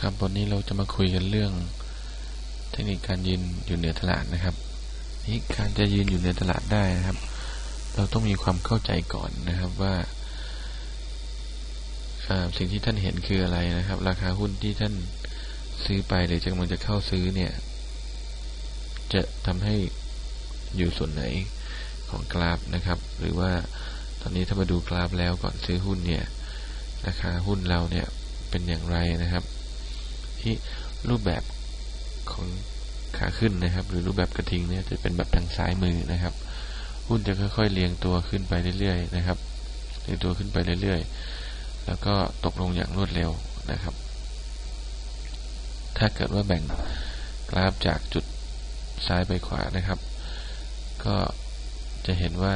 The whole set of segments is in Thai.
ครับวันนี้เราจะมาคุยกันเรื่อง เทคนิคการยืนอยู่เหนือตลาดนะครับ นี่การจะยืนอยู่เหนือตลาดได้นะครับ เราต้องมีความเข้าใจก่อนนะครับว่าสิ่งที่ท่านเห็นคืออะไรนะครับ ราคาหุ้นที่ท่านซื้อไปหรือจะกำลังจะเข้าซื้อเนี่ย จะทำให้อยู่ส่วนไหนของกราฟนะครับ หรือว่าตอนนี้ถ้ามาดูกราฟแล้วก่อนซื้อหุ้นเนี่ย ราคาหุ้นเราเนี่ยเป็นอย่างไรนะครับ ที่รูปแบบของขาขึ้นนะครับ หรือรูปแบบกระทิงเนี่ยจะเป็นแบบทางซ้ายมือนะครับ หุ้นจะค่อยๆเรียงตัวขึ้นไปเรื่อยๆนะครับเรียงตัวขึ้นไปเรื่อยๆ แล้วก็ตกลงอย่างรวดเร็วนะครับ ถ้าเกิดว่าแบ่งกราฟจากจุดซ้ายไปขวานะครับ ก็จะเห็นว่า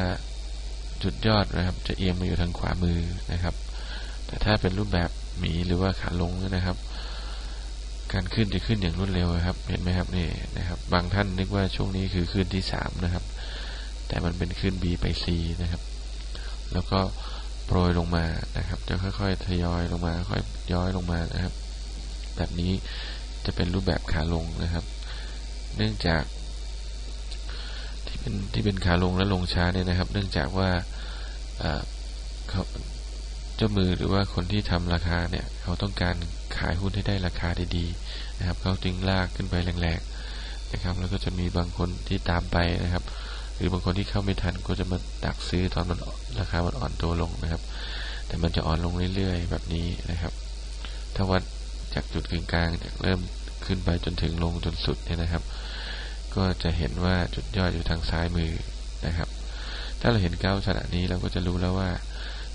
จุดยอดนะครับ จะเอียงมาอยู่ทางขวามือนะครับ แต่ถ้าเป็นรูปแบบหมีหรือว่าขาลงนะครับ การขึ้นจะขึ้นอย่างรวดเร็วครับ เห็นไหมครับนี่นะครับ บางท่านนึกว่าช่วงนี้คือขึ้นที่สามนะครับ แต่มันเป็นขึ้น B ไป C นะครับ แล้วก็โปรยลงมานะครับจะค่อยๆทยอยลงมา ค่อยย้อยลงมานะครับ แบบนี้จะเป็นรูปแบบขาลงนะครับ เนื่องจาก ที่เป็นที่เป็นขาลงและลงช้าเนี่ยนะครับ เนื่องจากว่าเขาเจ้ามือหรือว่าคนที่ทำราคาเนี่ย เขาต้องการ ขายหุ้นให้ได้ราคาดีๆนะครับเขาจึงลากขึ้นไปแรงๆนะครับ แล้วก็จะมีบางคนที่ตามไปนะครับ หรือบางคนที่เข้าไม่ทันก็จะมาดักซื้อตอนมันราคามันอ่อนตัวลงนะครับ แต่มันจะอ่อนลงเรื่อยๆ แบบนี้นะครับ ถ้าวัดจากจุดกึ่งกลางเริ่มขึ้นไปจนถึงลงจนสุดเนี่ยนะครับ ก็จะเห็นว่าจุดยอดอยู่ทางซ้ายมือนะครับ ถ้าเราเห็นเก้าขณะนี้เราก็จะรู้แล้วว่า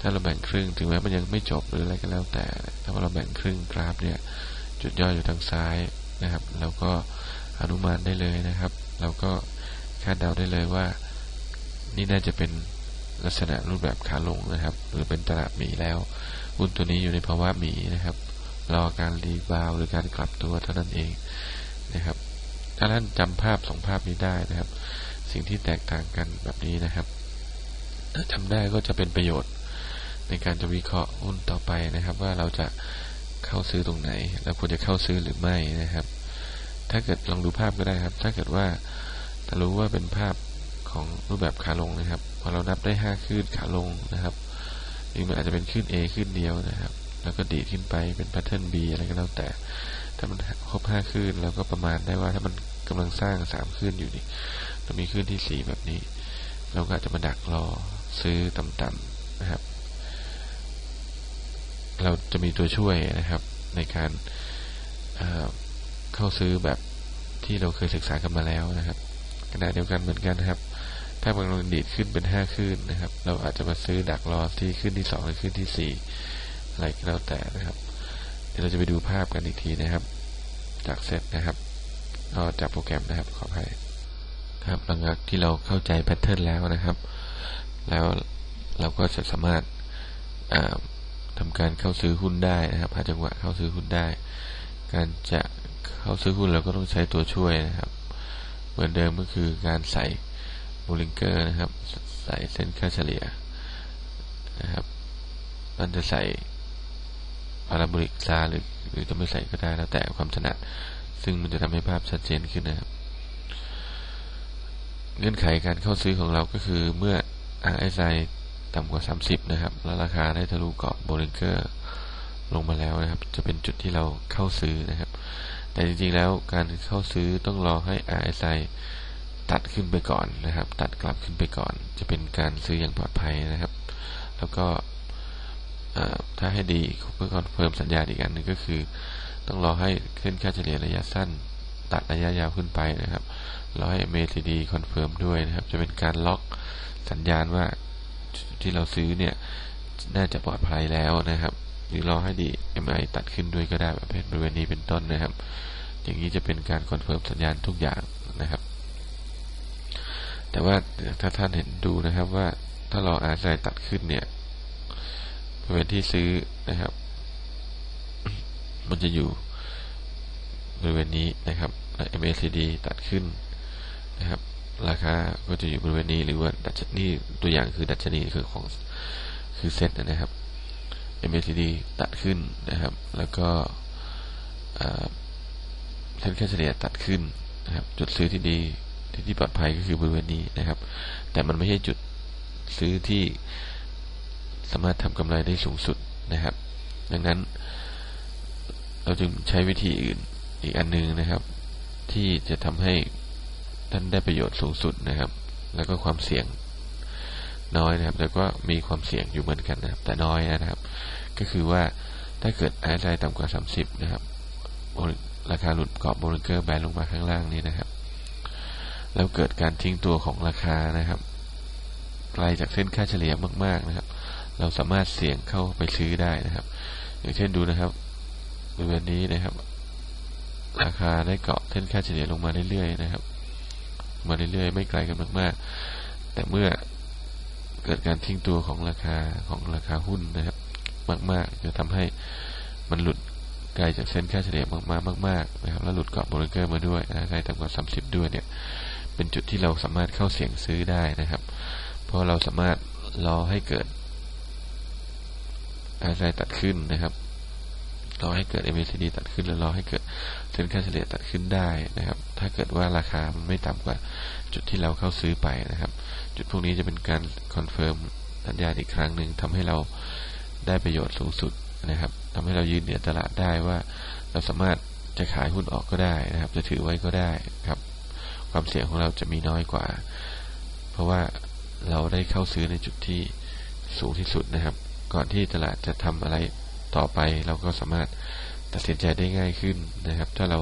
ถ้าเราแบ่งครึ่งถึงแม้มันยังไม่จบหรืออะไรก็แล้วแต่ ถ้าเราแบ่งครึ่งกราฟเนี่ย จุดย่ออยู่ทางซ้ายนะครับ เราก็อนุมานได้เลยนะครับ เราก็คาดเดาได้เลยว่า นี่น่าจะเป็นลักษณะรูปแบบขาลงนะครับ หรือเป็นตลาดหมีแล้วหุ้นตัวนี้อยู่ในภาวะหมีนะครับ รอการรีบาวหรือการกลับตัวเท่านั้นเองนะครับ ถ้าท่านจำภาพสองภาพนี้ได้นะครับ สิ่งที่แตกต่างกันแบบนี้นะครับ ถ้าจำได้ก็จะเป็นประโยชน์ ในการจะวิเคราะห์หุ้นต่อไปนะครับ ว่าเราจะเข้าซื้อตรงไหน แล้วควรจะเข้าซื้อหรือไม่นะครับ ถ้าเกิดลองดูภาพก็ได้ครับ ถ้าเกิดว่าถ้ารู้ว่าเป็นภาพของรูปแบบขาลงนะครับ พอเรานับได้ห้าขึ้นขาลงนะครับหรือมันอาจจะเป็นขึ้น A ขึ้นเดียวนะครับ แล้วก็ดีขึ้นไปเป็นแพทเทิร์น B อะไรก็แล้วแต่ ถ้ามันครบห้าขึ้นเราก็ประมาณได้ว่าถ้ามันกำลังสร้างสามขึ้นอยู่นี่จะมีขึ้นที่สี่แบบนี้ เราก็อาจจะมาดักรอซื้อต่ำๆนะครับ เราจะมีตัวช่วยนะครับ ในการเข้าซื้อแบบที่เราเคยศึกษากันมาแล้วนะครับขณะเดียวกันเหมือนกันนะครับ ถ้าบางลงดีดขึ้นเป็นห้าขึ้นนะครับ เราอาจจะมาซื้อดักรอที่ขึ้นที่สองหรือขึ้นที่สี่อะไรก็แล้วแต่นะครับ เดี๋ยวเราจะไปดูภาพกันอีกทีนะครับ จากเซตนะครับก็จากโปรแกรมนะครับขออภัยครับหลังจากที่เราเข้าใจแพทเทิร์นแล้วนะครับ แล้วเราก็จะสามารถ ทำการเข้าซื้อหุ้นได้นะครับหาจังหวะเข้าซื้อหุ้นได้ การจะเข้าซื้อหุ้นเราก็ต้องใช้ตัวช่วยนะครับ เหมือนเดิมก็คือการใส่บูลิงเกอร์นะครับ ใส่เส้นค่าเฉลี่ยนะครับมันจะใส่พาราโบลิกซาหรือหรือจะไม่ใส่ก็ได้แล้วแต่ความถนัด ซึ่งมันจะทำให้ภาพชัดเจนขึ้นนะครับ เงื่อนไขการเข้าซื้อของเราก็คือเมื่อ RSI ต่ำกว่า 30 นะครับ แล้วราคาได้ทะลุเกาะโบลิงเกอร์ลงมาแล้วนะครับ จะเป็นจุดที่เราเข้าซื้อนะครับ แต่จริงๆแล้วการเข้าซื้อต้องรอให้ RSI ตัดขึ้นไปก่อนนะครับ ตัดกลับขึ้นไปก่อน จะเป็นการซื้ออย่างปลอดภัยนะครับ แล้วก็ถ้าให้ดีเพื่อคอนเฟิร์มสัญญาอีกอันนึงก็คือ ต้องรอให้ขึ้นค่าเฉลี่ยระยะสั้น ตัดระยะยาวขึ้นไปนะครับรอให้ MACD คอนเฟิร์มด้วยนะครับ จะเป็นการล็อกสัญญาณว่า ที่เราซื้อเนี่ยน่าจะปลอดภัยแล้วนะครับ หรือรอให้ดี MI ตัดขึ้นด้วยก็ได้ประเภทบริเวณนี้เป็นต้นนะครับ อย่างนี้จะเป็นการคอนเฟิร์มสัญญาณทุกอย่างนะครับ แต่ว่าถ้าท่านเห็นดูนะครับว่าถ้าเราอาศัยตัดขึ้นเนี่ยบริเวณที่ซื้อนะครับ มันจะอยู่บริเวณนี้นะครับ MACD ตัดขึ้นนะครับ ราคาก็จะอยู่บริเวณนี้หรือว่าดัชนีตัวอย่างคือดัชนีคือของคือเซ็ตนะครับ MACD ตัดขึ้นนะครับ แล้วก็เส้นค่าเฉลี่ยตัดขึ้นนะครับ จุดซื้อที่ดีที่ที่ปลอดภัยก็คือบริเวณนี้นะครับ แต่มันไม่ใช่จุดซื้อที่สามารถทำกำไรได้สูงสุดนะครับ ดังนั้น เราจึงใช้วิธีอื่นอีกอันนึงนะครับ ที่จะทำให้ ท่านได้ประโยชน์สูงสุดนะครับ แล้วก็ความเสี่ยงน้อยนะครับ แต่ก็มีความเสี่ยงอยู่เหมือนกันนะครับ แต่น้อยนะครับ ก็คือว่าถ้าเกิดไอซ์ไลน์ต่ำกว่า 30 นะครับ ราคาหลุดกรอบบริเกอร์แบนลงมาข้างล่างนี้นะครับ แล้วเกิดการทิ้งตัวของราคานะครับไกลจากเส้นค่าเฉลี่ยมาก ๆนะครับ เราสามารถเสี่ยงเข้าไปซื้อได้นะครับ อย่างเช่นดูนะครับบริเวณนี้นะครับ ราคาได้เกาะเส้นค่าเฉลี่ยลงมาเรื่อยๆนะครับ มาเรื่อยๆ ไม่ไกลกันมากๆ แต่เมื่อเกิดการทิ้งตัวของราคาของราคาหุ้นนะครับ มากๆ จะทำให้มันหลุดไกลจากเส้นค่าเฉลี่ยมากๆมากๆนะครับแล้วหลุดกรอบบริเกอร์มาด้วยนะได้ต่ำกว่า 30 ด้วยเนี่ยเป็นจุดที่เราสามารถเข้าเสี่ยงซื้อได้นะครับ เพราะเราสามารถรอให้เกิดอาไซตัดขึ้นนะครับ รอให้เกิด MACD ตัดขึ้นแล้วรอให้เกิดเส้นค่าเฉลี่ยตัดขึ้นได้นะครับ ถ้าเกิดว่าราคามันไม่ต่ำกว่าจุดที่เราเข้าซื้อไปนะครับ จุดพวกนี้จะเป็นการคอนเฟิร์มสัญญาณอีกครั้งหนึ่งทำให้เราได้ประโยชน์สูงสุดนะครับทำให้เรายืนเหนือตลาดได้ว่า เราสามารถจะขายหุ้นออกก็ได้นะครับ จะถือไว้ก็ได้ครับ ความเสี่ยงของเราจะมีน้อยกว่า เพราะว่าเราได้เข้าซื้อในจุดที่สูงที่สุดนะครับ ก่อนที่ตลาดจะทำอะไร ต่อไปเราก็สามารถตัดสินใจได้ง่ายขึ้นนะครับ ถ้าเรา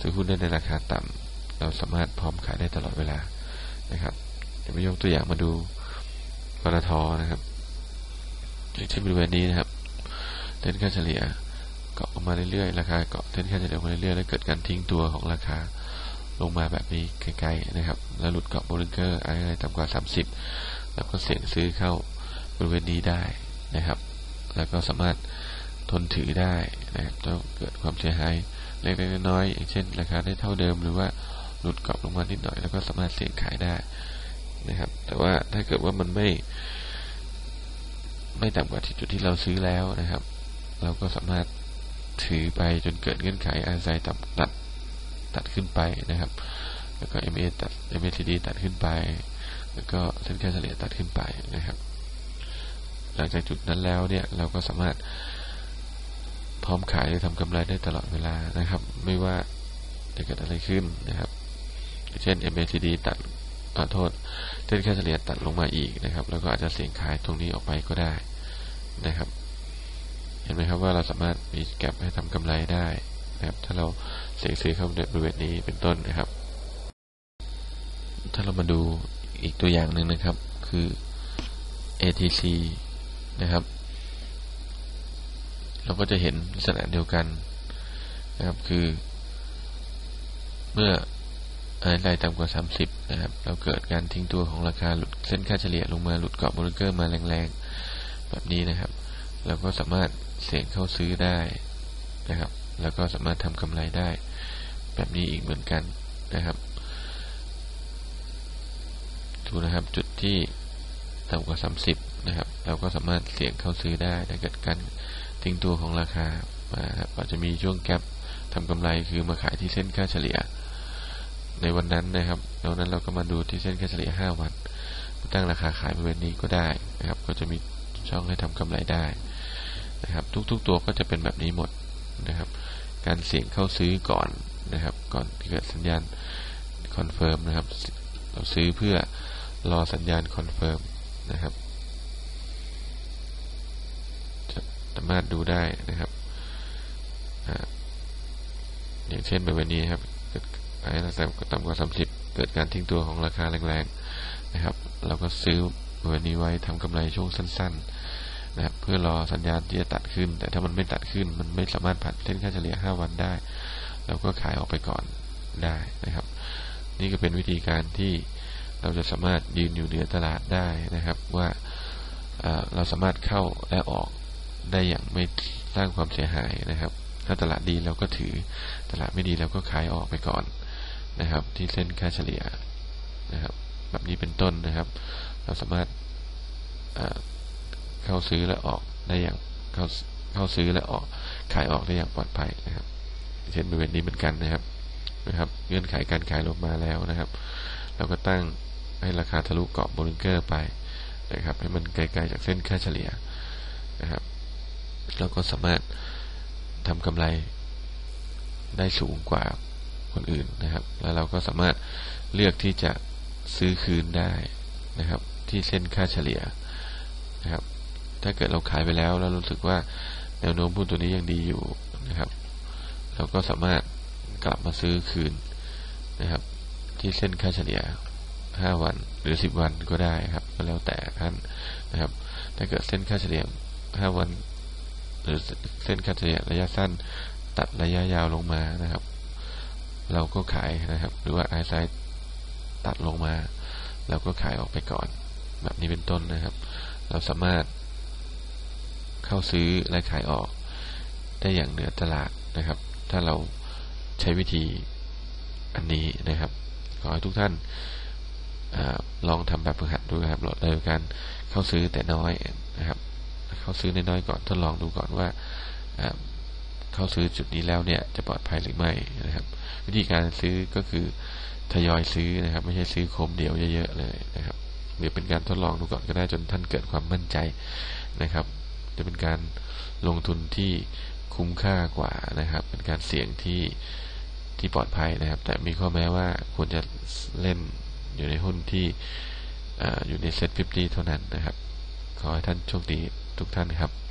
ซื้อหุ้นได้ในราคาต่ำเราสามารถพร้อมขายได้ตลอดเวลานะครับเดี๋ยวมายกตัวอย่างมาดูปตทนะครับอย่างเช่นบริเวณนี้นะครับเส้นค่าเฉลี่ยเกาะออกมาเรื่อยๆราคาเกาะเส้นค่าเฉลี่ยมาเรื่อยๆแล้วเกิดการทิ้งตัวของราคาลงมาแบบนี้ใกลๆนะครับ แล้วหลุดเกาะบริงเกอร์อะไรต่ำกว่า 30 แล้วก็เสี่ยงซื้อเข้าบริเวณนี้ได้นะครับ แล้วก็สามารถ ทนถือได้นะครับต้องเกิดความเสียหายเล็กๆน้อยๆอย่างเช่น ราคาได้เท่าเดิมหรือว่าหลุดกรอบลงมานิดหน่อยแล้วก็สามารถเสี่ยงขายได้นะครับ แต่ว่าถ้าเกิดว่ามันไม่ ไม่ต่ำกว่าที่จุดที่เราซื้อแล้วนะครับ เราก็สามารถถือไปจนเกิดเงื่อนไขอาศัยตัดตัดตัดขึ้นไปนะครับ แล้วก็ MA ตัด MACD ตัดขึ้นไป แล้วก็เส้นค่าเฉลี่ยตัดขึ้นไปนะครับ หลังจากจุดนั้นแล้วเนี่ยเราก็สามารถ ร้อมขายหรือทำกำไรได้ตลอดเวลานะครับ ไม่ว่าจะเกิดอะไรขึ้นนะครับ เช่น MACD ตัดขอโทษเส้นค่าเฉลี่ยตัดลงมาอีกนะครับ แล้วก็อาจจะเสี่ยงขายตรงนี้ออกไปก็ได้นะครับ เห็นไหมครับว่าเราสามารถมีแก็บให้ทำกำไรได้นะครับ ถ้าเราเสี่ยงซื้อเข้าในบริเวณนี้เป็นต้นนะครับ ถ้าเรามาดูอีกตัวอย่างหนึ่งนะครับ คือ ATC นะครับ เราก็จะเห็นลักษณะเดียวกันนะครับคือ เมื่อไอไลต่ำกว่า 30 นะครับ เราเกิดการทิ้งตัวของราคาหลุดเส้นค่าเฉลี่ยลงมาหลุดเกาะบริเกอร์มาแรงๆ แบบนี้นะครับ เราก็สามารถเสี่ยงเข้าซื้อได้นะครับ แล้วก็สามารถทำกำไรได้ แบบนี้อีกเหมือนกันนะครับดูนะครับจุดที่ต่ำกว่า 30 นะครับ เราก็สามารถเสี่ยงเข้าซื้อได้ถ้าเกิดการ ทิ้งตัวของราคามาครับอาจจะมีช่วงแกลบทำกำไรคือมาขายที่เส้นค่าเฉลี่ย ในวันนั้นนะครับแล้วนั้นเราก็มาดูที่เส้นค่าเฉลี่ย 5 วัน ตั้งราคาขายบริเวณนี้ก็ได้นะครับ ก็จะมีช่องให้ทำกำไรได้นะครับ ทุกๆตัวก็จะเป็นแบบนี้หมดนะครับ การเสี่ยงเข้าซื้อก่อนนะครับ ก่อนเกิดสัญญาณคอนเฟิร์มนะครับ เราซื้อเพื่อรอสัญญาณคอนเฟิร์มนะครับ สามารถดูได้นะครับอย่างเช่นแบบนี้ครับไอ้ต่ำต่ำกว่าสามสิบเกิดการทิ้งตัวของราคาแรงๆนะครับ เราก็ซื้อแบบนี้ไว้ทำกำไรช่วงสั้น ๆ นะครับ เพื่อรอสัญญาณที่จะตัดขึ้น แต่ถ้ามันไม่ตัดขึ้น มันไม่สามารถผ่านเส้นค่าเฉลี่ย5วันได้เราก็ขายออกไปก่อนได้นะครับ นี่ก็เป็นวิธีการที่เราจะสามารถยืนอยู่เหนือตลาดได้นะครับว่าเราสามารถเข้าและออก ได้อย่างไม่สร้างความเสียหายนะครับ ถ้าตลาดดีเราก็ถือตลาดไม่ดีเราก็ขายออกไปก่อนนะครับ ที่เส้นค่าเฉลี่ยนะครับ แบบนี้เป็นต้นนะครับ เราสามารถเข้าซื้อและออกได้อย่างเข้าเข้าซื้อและออกขายออกได้อย่างปลอดภัยนะครับ เช่นบริเวณนี้เหมือนกันนะครับนะครับเงื่อนไขการขายลงมาแล้วนะครับ เราก็ตั้งให้ราคาทะลุเกาะบริงเกอร์ไปนะครับ ให้มันไกลๆจากเส้นค่าเฉลี่ยนะครับ เราก็สามารถทำกำไรได้สูงกว่าคนอื่นนะครับ แล้วเราก็สามารถเลือกที่จะซื้อคืนได้นะครับ ที่เส้นค่าเฉลี่ยนะครับ ถ้าเกิดเราขายไปแล้วแล้วรู้สึกว่าแนวโน้มหุ้นตัวนี้ยังดีอยู่นะครับ เราก็สามารถกลับมาซื้อคืนนะครับ ที่เส้นค่าเฉลี่ย 5 วันหรือ 10 วันก็ได้ครับก็แล้วแต่ท่านนะครับ ถ้าเกิดเส้นค่าเฉลี่ย 5 วัน หรือเส้นค่าเฉลี่ยระยะสั้น ตัดระยะยาวลงมานะครับ เราก็ขายนะครับ หรือว่าไอไซด์ตัดลงมาเราก็ขายออกไปก่อน แบบนี้เป็นต้นนะครับ เราสามารถเข้าซื้อและขายออกได้อย่างเหนือตลาดนะครับ ถ้าเราใช้วิธีอันนี้นะครับ ขอให้ทุกท่านอลองทำแบบฝึกหัดดูครับโดยการเข้าซื้อแต่น้อยนะครับ เขาซื้อน้อยๆก่อนทดลองดูก่อนว่าเขาซื้อจุดนี้แล้วเนี่ยจะปลอดภัยหรือไม่นะครับ วิธีการซื้อก็คือทยอยซื้อนะครับ ไม่ใช่ซื้อโคมเดียวเยอะๆเลยนะครับหรือเป็นการทดลองดูก่อนก็ได้จนท่านเกิดความมั่นใจนะครับ จะเป็นการลงทุนที่คุ้มค่ากว่านะครับ เป็นการเสี่ยงที่ที่ปลอดภัยนะครับ แต่มีข้อแม้ว่าควรจะเล่นอยู่ในหุ้นที่อยู่ในเซ็ตฟิฟตี้เท่านั้นนะครับ ขอให้ท่านโชคดี ทุกท่านครับ